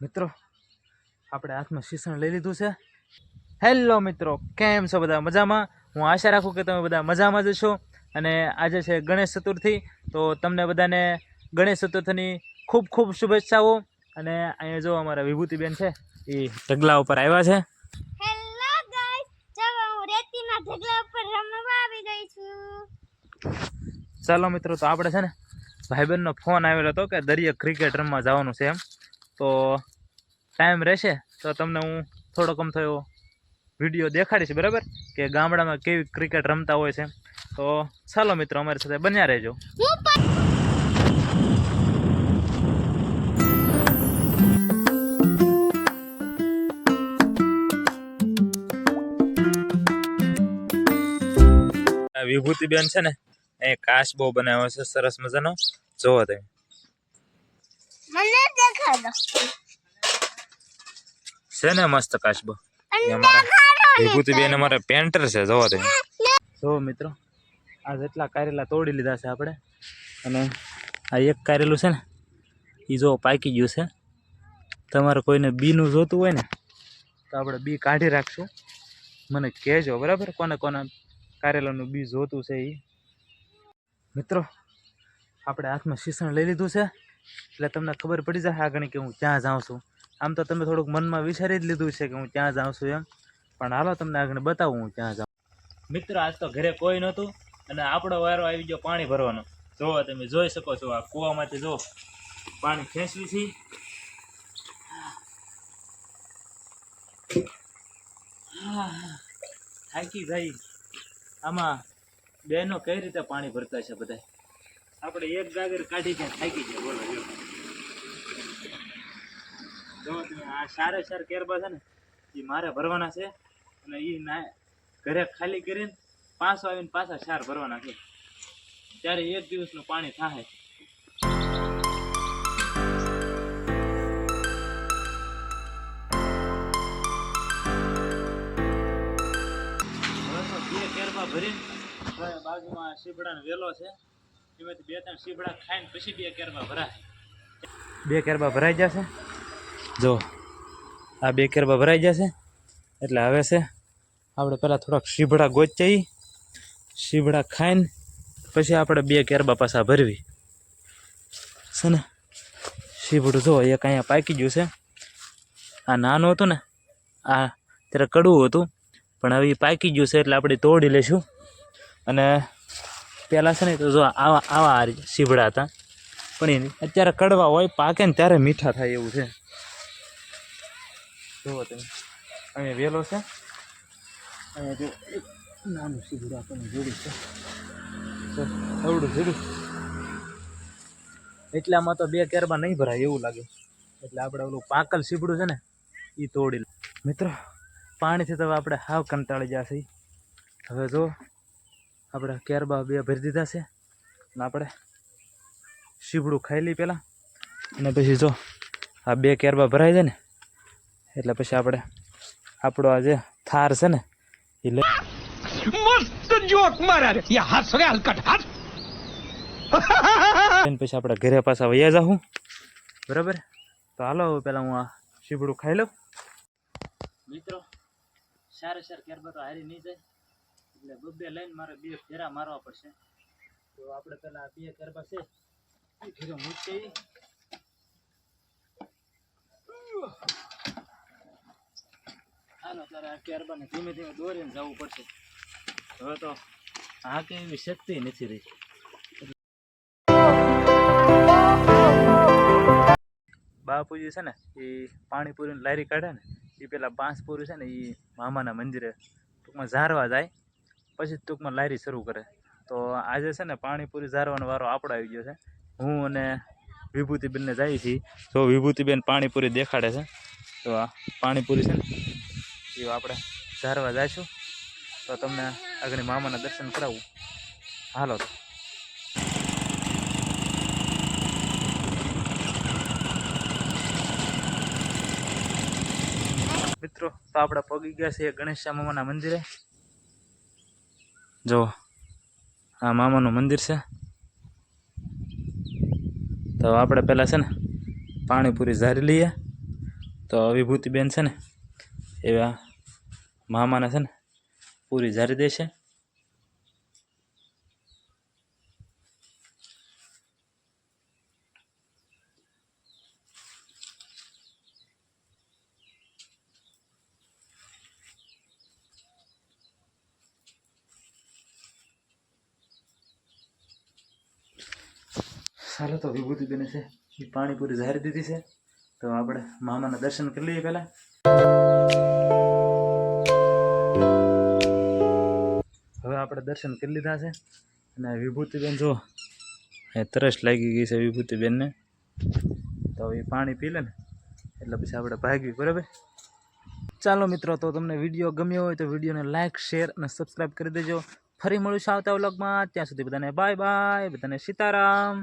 મિત્રો આપણે હાથમાં શિક્ષણ લઈ લીધું છે. હેલો મિત્રો કેમ છો બધા મજામાં? હું આશા રાખું કે તમે બધા મજામાં જ છો. અને આજે છે ગણેશ ચતુર્થી તો તમને બધાને ગણેશ ચતુર્થીની ખૂબ ખૂબ શુભેચ્છાઓ. અને અહીંયા જો અમારા વિભૂતિબેન છે એ ઢગલા ઉપર આવ્યા છે. હેલો ગાઈસ ચાલો હું રેતીના ઢગલા ઉપર રમવા આવી ગઈ છું. ચાલો મિત્રો તો આપણે છે ને ભાઈબંધનો ફોન આવેલો હતો કે દરિયા ક્રિકેટ રમવા જવાનું છે એમ. તો ટાઈમ રહેશે તો તમને હું થોડો કમ થયો વીડિયો દેખાડીશ, બરાબર? કે ગામડામાં કેવી ક્રિકેટ રમતા હોય છે તો ચાલો મિત્રો, અમારી સાથે બન્યા રહેજો. વિભૂતિબેન છે ને એ કાચબો બનાવ્યો છે, સરસ મજાનો. જોવો તમે. મને દેખાડો. છે ને મસ્ત કાશબો એ બેન અમારા પેન્ટર છે જોવો તમે. જો મિત્રો આ જેટલા કારેલા તોડી લીધા છે આપણે અને આ એક કારેલું છે ને એ જો પાકી ગયું છે. તમારે કોઈને બીનું જોતું હોય ને તો આપણે બી કાઢી રાખશું. મને કહેજો બરાબર? કોને કોને કારેલાનું બી જોતું છે એ મિત્રો આપણે હાથમાં શિક્ષણ લઈ લીધું છે. એટલે તમને ખબર પડી જશે આગળ કે હું ક્યાં જાઉં છું. આમ તો તમે થોડુંક મનમાં વિચારી જ લીધું છે કે હું ક્યાં જાઉં છું એમ. પણ હાલો તમને આગળ બતાવું હું ક્યાં જાઉં. મિત્રો, આજ તો ઘરે કોઈ નહોતું અને આપણો વારો આવી ગયો પાણી ભરવાનો. જો તમે, જોઈ શકો છો આ કૂવામાંથી જો પાણી ખેંચવી છે. થાકી ભાઈ, આમાં બેનો કઈ રીતે પાણી ભરતા છે બધા આપણે એક ગાગર કાઢી ત્યાં થાકી જાય, બોલો, જો. જો આ સારે સાર કેરબા છે ને એ મારે ભરવાના છે, અને એ ના ઘરે ખાલી કરીને પાછો આવીને પાછા સાર ભરવાના છે. ત્યારે એક દિવસનું પાણી થાય ભરીને બાજુમાં શીબડાનો વેલો છે. બે ત્રણ શીબડા ખાઈને પછી કેરબા ભરાઈ જશે? જો, આ બે કેરબા ભરાઈ જશે. એટલે હવે છે, આપણે પહેલાં થોડાક શીબડા ગોચાઈ શીબડા ખાઈને પછી આપણે બે કેરબા પાછા ભરવી. છે ને? શીબડું જો, એક અહીંયા પાકી ગયું છે. આ નાનું હતું ને, આ ત્યારે કડવું હતું. પણ હવે એ પાકી ગયું છે, એટલે આપણે તોડી લઈશું. અને પહેલાં છે ને તો જો આવા આવા આ રીતે હતા. પણ એ અત્યારે કડવા હોય, પાકે ને ત્યારે મીઠા થાય એવું છે. જુઓ તમે. અહીંયા વેલો છે. અહીંયા જો નાનું શીબડું આપણને જોડ્યું છે. થોડું જોડું એટલામાં તો બે કેરબા નહીં ભરાય એવું લાગે. એટલે આપણે ઓલું પાકલ સીબડું છે ને એ તોડી. મિત્રો, પાણીથી તો આપણે હાવ કંટાળી જશે. હવે જો આપણે કેરબા બે ભરી દીધા છે. અને આપણે શીબડું ખાઈ લઈએ પહેલાં. અને પછી જો આ બે કેરબા ભરાઈ જાય ને એટલે પછી આપણે આપણો આ જે થાર છે ને એ લઈ મસ્ત જોક મારા યા હાથ રે હલકટ હાથ. પછી આપણે ઘરે પાછા વૈયા જાઉં બરાબર? તો હાલો હવે પહેલાં હું આ શીબડું ખાઈ લઉં. મિત્રો સારું સારું. કેરબા તો હારી નહીં જાય. એટલે બબ્બે લઈને મારે બે ફેરા મારવા પડશે. તો આપણે પહેલાં બે કેરબા છે. એ ફેરો મૂકી. હાલો, તારે આ કેરબાને ધીમે ધીમે દોરીને જવું પડશે. હવે તો આ કે એવી શક્તિ નથી રહી. બાપુજી છે ને, એ પાણીપુરીની લારી કાઢે ને, એ પેલા બાંસપુરી છે ને, એ મામાના મંદિરે ટૂંકમાં ઝારવા જાય. પછી ટૂંકમાં લારી શરૂ કરે. તો આજે છે ને પાણીપુરી ઝારવાનો વારો આપણો આવી ગયો છે. હું અને વિભૂતિબેનને જઈએ છીએ. તો વિભૂતિબેન પાણીપુરી દેખાડે છે, તો આ પાણીપુરી છે ને એ આપણે ઝારવા જઈશું તો તમને આગળ મામાના દર્શન કરાવું. હાલો મિત્રો, તો આપણે પગી ગયા છીએ ગણેશ મામાના મંદિરે. જો, આ મામાનું મંદિર છે. તો આપણે પહેલાં છે ને, પાણીપુરી ઝારી લઈએ. તો વિભૂતિબેન છે ને, એવા મામાને છે ને, પૂરી ઝારી દેશે. ચાલો તો વિભૂતિબેન છે એ પાણીપુરી ઝારી દીધી છે. તો આપણે મામાના દર્શન કરી લઈએ પહેલાં. હવે આપણે દર્શન કરી લીધા છે. અને વિભૂતિબેન જો, એ તરસ લાગી ગઈ છે વિભૂતિબેનને. તો એ પાણી પી લે ને, એટલે પછી આપણે ભાગવી બરાબર? ચાલો મિત્રો, તો તમને વીડિયો ગમ્યો હોય તો વિડીયોને લાઇક શેર અને સબસ્ક્રાઈબ કરી દેજો. ફરી મળીશું આવતા વ્લોગમાં. ત્યાં સુધી બધાને બાય બાય બધાને સીતારામ.